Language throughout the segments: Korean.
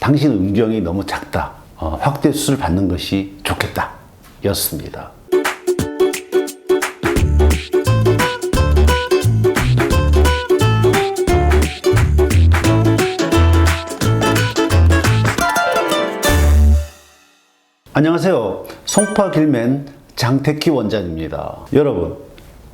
당신 음경이 너무 작다. 어, 확대 수술 받는 것이 좋겠다. 였습니다. 안녕하세요. 송파 길맨 장태키 원장입니다. 여러분,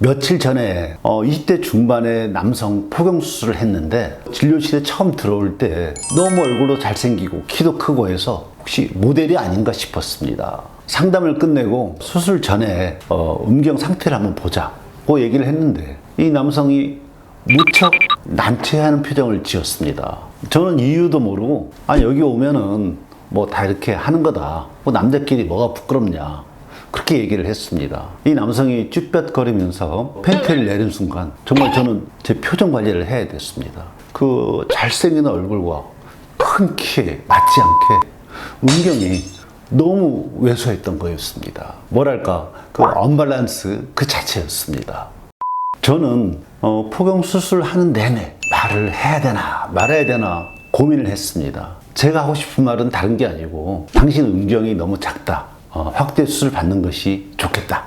며칠 전에 어, 20대 중반의 남성 포경 수술을 했는데 진료실에 처음 들어올 때 너무 얼굴도 잘생기고 키도 크고 해서 혹시 모델이 아닌가 싶었습니다. 상담을 끝내고 수술 전에 어, 음경 상태를 한번 보자고 얘기를 했는데 이 남성이 무척 난처해하는 표정을 지었습니다. 저는 이유도 모르고 아 여기 오면은 뭐 다 이렇게 하는 거다. 뭐 남자끼리 뭐가 부끄럽냐. 그렇게 얘기를 했습니다. 이 남성이 쭈뼛거리면서 팬티를 내린 순간 정말 저는 제 표정 관리를 해야 됐습니다. 그 잘생긴 얼굴과 큰 키에 맞지 않게 음경이 너무 왜소했던 거였습니다. 뭐랄까 그 언밸런스 그 자체였습니다. 저는 어, 포경 수술하는 내내 말을 해야 되나 말아야 되나 고민을 했습니다. 제가 하고 싶은 말은 다른 게 아니고 당신 음경이 너무 작다. 어, 확대 수술 받는 것이 좋겠다.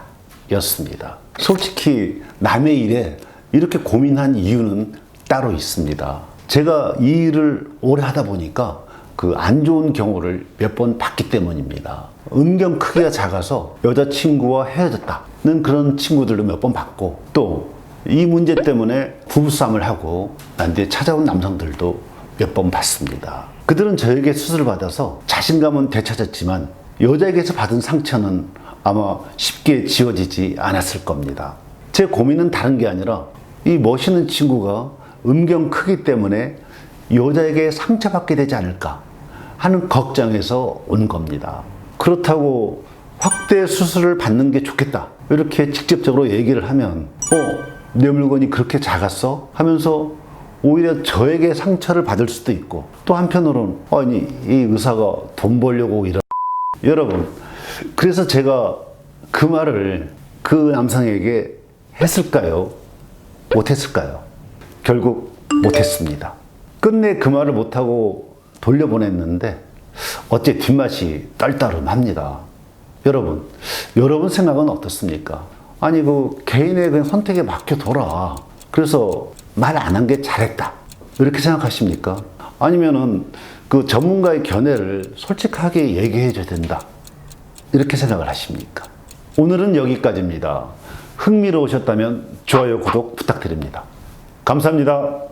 였습니다. 솔직히 남의 일에 이렇게 고민한 이유는 따로 있습니다. 제가 이 일을 오래 하다 보니까 그 안 좋은 경우를 몇 번 봤기 때문입니다. 음경 크기가 작아서 여자친구와 헤어졌다는 그런 친구들도 몇 번 봤고 또 이 문제 때문에 부부싸움을 하고 난 뒤에 찾아온 남성들도 몇 번 봤습니다. 그들은 저에게 수술을 받아서 자신감은 되찾았지만 여자에게서 받은 상처는 아마 쉽게 지워지지 않았을 겁니다. 제 고민은 다른 게 아니라 이 멋있는 친구가 음경 크기 때문에 여자에게 상처받게 되지 않을까 하는 걱정에서 온 겁니다. 그렇다고 확대 수술을 받는 게 좋겠다. 이렇게 직접적으로 얘기를 하면, 어, 내 물건이 그렇게 작았어? 하면서 오히려 저에게 상처를 받을 수도 있고, 또 한편으로는, 아니, 이 의사가 돈 벌려고 이런. 여러분, 그래서 제가 그 말을 그 남성에게 했을까요? 못했을까요? 결국 못했습니다. 끝내 그 말을 못하고 돌려보냈는데 어째 뒷맛이 떨떠름합니다. 여러분, 여러분 생각은 어떻습니까? 아니 그 개인의 그냥 선택에 맡겨둬라. 그래서 말 안 한 게 잘했다. 이렇게 생각하십니까? 아니면은 그 전문가의 견해를 솔직하게 얘기해 줘야 된다. 이렇게 생각을 하십니까? 오늘은 여기까지입니다. 흥미로우셨다면 좋아요, 구독 부탁드립니다. 감사합니다.